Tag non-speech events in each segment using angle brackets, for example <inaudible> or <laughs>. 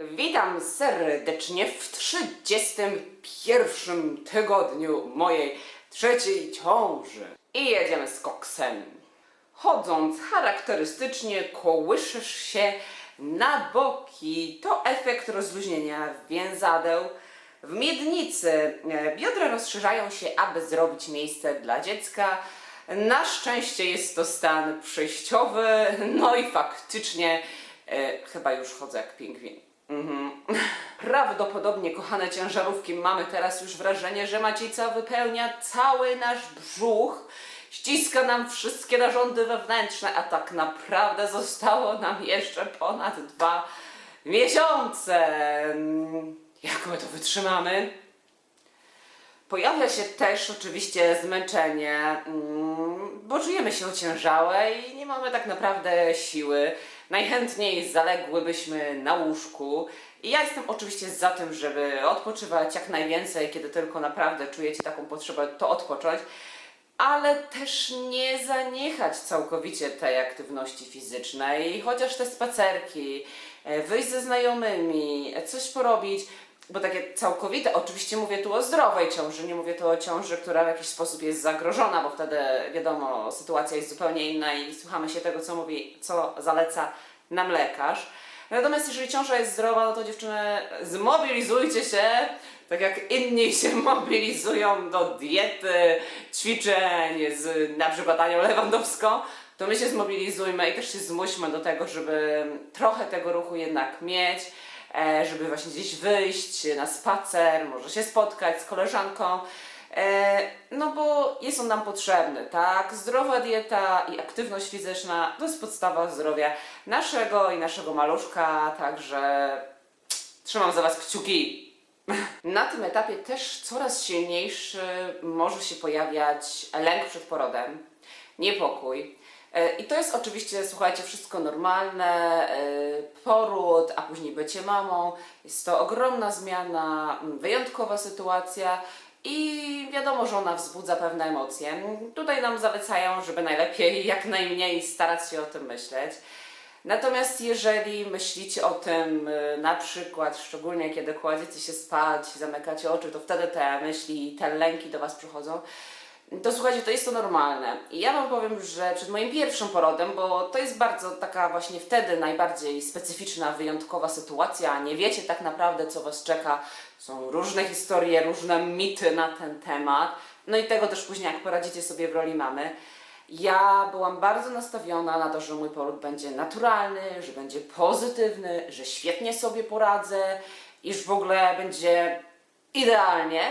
Witam serdecznie w 31 tygodniu mojej trzeciej ciąży. I jedziemy z koksem. Chodząc charakterystycznie kołyszysz się na boki. To efekt rozluźnienia więzadeł. W miednicy e, biodra rozszerzają się, aby zrobić miejsce dla dziecka. Na szczęście jest to stan przejściowy, no i faktycznie e, chyba już chodzę jak pingwin. Mhm. Prawdopodobnie, kochane ciężarówki, mamy teraz już wrażenie, że macica wypełnia cały nasz brzuch, ściska nam wszystkie narządy wewnętrzne, a tak naprawdę zostało nam jeszcze ponad dwa miesiące. Jak my to wytrzymamy? Pojawia się też oczywiście zmęczenie, mm, bo czujemy się ociężałe i nie mamy tak naprawdę siły. Najchętniej zaległybyśmy na łóżku. I ja jestem oczywiście za tym, żeby odpoczywać jak najwięcej, kiedy tylko naprawdę czujecie taką potrzebę, to odpocząć. Ale też nie zaniechać całkowicie tej aktywności fizycznej, chociaż te spacerki, e, wyjść ze znajomymi, e, coś porobić, bo takie całkowite, oczywiście mówię tu o zdrowej ciąży, nie mówię tu o ciąży, która w jakiś sposób jest zagrożona, bo wtedy wiadomo, sytuacja jest zupełnie inna i słuchamy się tego, co mówi, co zaleca nam lekarz. Natomiast jeżeli ciąża jest zdrowa, no to dziewczyny, zmobilizujcie się, tak jak inni <laughs> się mobilizują do diety, ćwiczeń z na przykład Anią Lewandowską, to my się zmobilizujmy i też się zmuśmy do tego, żeby trochę tego ruchu jednak mieć, żeby właśnie gdzieś wyjść na spacer, może się spotkać z koleżanką. E, No bo jest on nam potrzebny, tak? Zdrowa dieta i aktywność fizyczna to jest podstawa zdrowia naszego i naszego maluszka, także trzymam za Was kciuki. <laughs> Na tym etapie też coraz silniejszy może się pojawiać lęk przed porodem, niepokój. E, I to jest oczywiście, słuchajcie, wszystko normalne. e, Poród, a później bycie mamą. Jest to ogromna zmiana, wyjątkowa sytuacja. I wiadomo, że ona wzbudza pewne emocje. Tutaj nam zalecają, żeby najlepiej, <laughs> jak najmniej starać się o tym myśleć. Natomiast jeżeli myślicie o tym y, na przykład, szczególnie kiedy kładziecie się spać, zamykacie oczy, to wtedy te myśli, te lęki do Was przychodzą, to słuchajcie, to jest to normalne. I ja Wam powiem, że przed moim pierwszym porodem, bo to jest bardzo taka właśnie wtedy najbardziej specyficzna, wyjątkowa sytuacja, nie wiecie tak naprawdę, co Was czeka. Są różne historie, różne mity na ten temat. No i tego też później, jak poradzicie sobie w roli mamy. Ja byłam bardzo nastawiona na to, że mój poród będzie naturalny, że będzie pozytywny, że świetnie sobie poradzę, iż w ogóle będzie idealnie.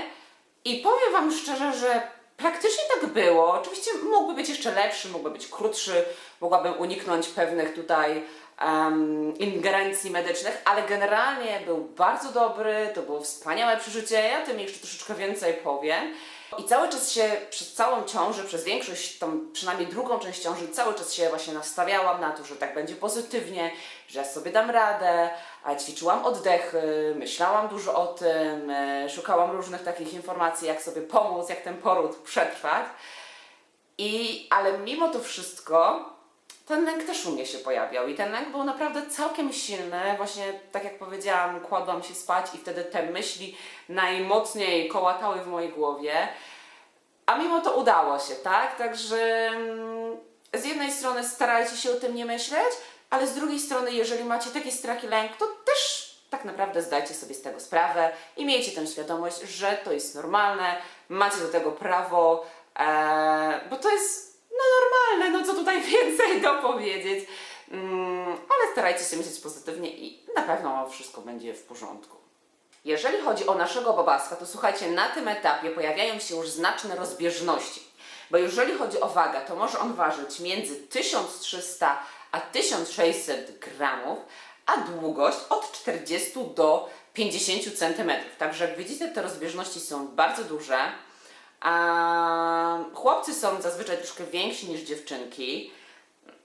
I powiem Wam szczerze, że praktycznie tak było. Oczywiście mógłby być jeszcze lepszy, mógłby być krótszy, mogłabym uniknąć pewnych tutaj em, ingerencji medycznych, ale generalnie był bardzo dobry, to było wspaniałe przeżycie. Ja tym jeszcze troszeczkę więcej powiem. I cały czas się przez całą ciążę, przez większość, tą przynajmniej drugą część ciąży, cały czas się właśnie nastawiałam na to, że tak będzie pozytywnie, że ja sobie dam radę, ćwiczyłam oddechy, myślałam dużo o tym, e, szukałam różnych takich informacji, jak sobie pomóc, jak ten poród przetrwać. I, ale mimo to wszystko, ten lęk też u mnie się pojawiał i ten lęk był naprawdę całkiem silny. Właśnie tak jak powiedziałam, kładłam się spać i wtedy te myśli najmocniej kołatały w mojej głowie. A mimo to udało się, tak? Także mm, z jednej strony starajcie się o tym nie myśleć, ale z drugiej strony, jeżeli macie taki strach i lęk, to też tak naprawdę zdajcie sobie z tego sprawę i miejcie tę świadomość, że to jest normalne, macie do tego prawo, e, bo to jest no normalne, no co tutaj <laughs> więcej dopowiedzieć. Mm, ale starajcie się myśleć pozytywnie i na pewno wszystko będzie w porządku. Jeżeli chodzi o naszego bobaska, to słuchajcie, na tym etapie pojawiają się już znaczne rozbieżności. Bo jeżeli chodzi o wagę, to może on ważyć między 1300 a 1600 gramów, a długość od 40 do 50 cm. Także jak widzicie, te rozbieżności są bardzo duże. A chłopcy są zazwyczaj troszkę więksi niż dziewczynki.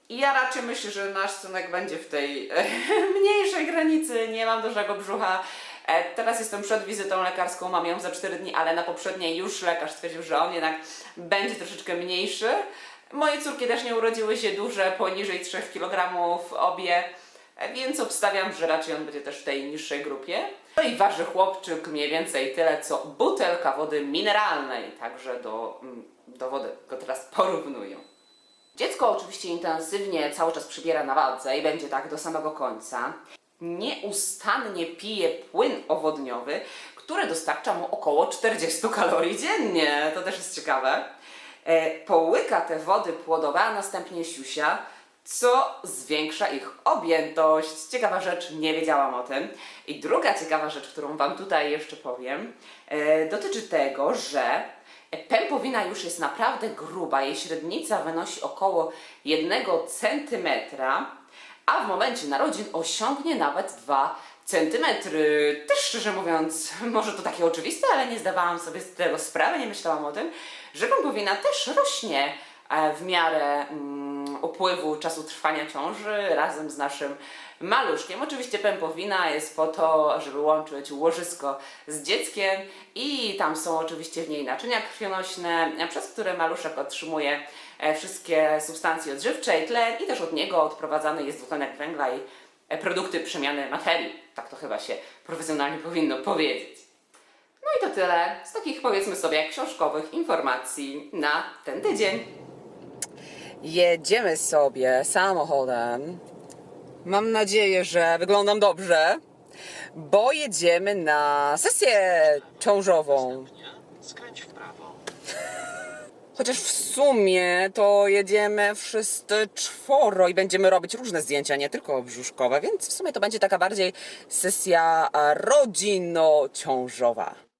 I ja raczej myślę, że nasz synek będzie w tej <laughs> mniejszej granicy, nie mam dużego brzucha. E, Teraz jestem przed wizytą lekarską, mam ją za 4 dni, ale na poprzedniej już lekarz stwierdził, że on jednak będzie troszeczkę mniejszy. Moje córki też nie urodziły się duże, poniżej 3 kg obie. więc obstawiam, że raczej on będzie też w tej niższej grupie. No i waży chłopczyk mniej więcej tyle, co butelka wody mineralnej, także do, mm, do wody go teraz porównuję. Dziecko oczywiście intensywnie cały czas przybiera na wadze i będzie tak do samego końca. Nieustannie pije płyn owodniowy, który dostarcza mu około 40 kalorii dziennie. To też jest ciekawe. E, połyka te wody płodowe, a następnie siusia, co zwiększa ich objętość. Ciekawa rzecz, nie wiedziałam o tym. I druga ciekawa rzecz, którą Wam tutaj jeszcze powiem, e, dotyczy tego, że pępowina już jest naprawdę gruba. Jej średnica wynosi około 1 cm, a w momencie narodzin osiągnie nawet 2 centymetry. Też szczerze mówiąc, <laughs> może to takie oczywiste, ale nie zdawałam sobie z tego sprawy, nie myślałam o tym, że pępowina też rośnie e, w miarę mm, upływu czasu trwania ciąży razem z naszym maluszkiem. Oczywiście pępowina jest po to, żeby łączyć łożysko z dzieckiem i tam są oczywiście w niej naczynia krwionośne, e, przez które maluszek otrzymuje e, wszystkie substancje odżywcze i tlen i też od niego odprowadzany jest dwutlenek węgla i produkty przemiany materii. Tak to chyba się profesjonalnie powinno powiedzieć. No i to tyle z takich powiedzmy sobie książkowych informacji na ten tydzień. Jedziemy sobie samochodem. Mam nadzieję, że wyglądam dobrze, bo jedziemy na sesję ciążową. Skręć w prawo. Chociaż w sumie to jedziemy wszyscy czworo i będziemy robić różne zdjęcia, nie tylko brzuszkowe, więc w sumie to będzie taka bardziej sesja rodzinno-ciążowa.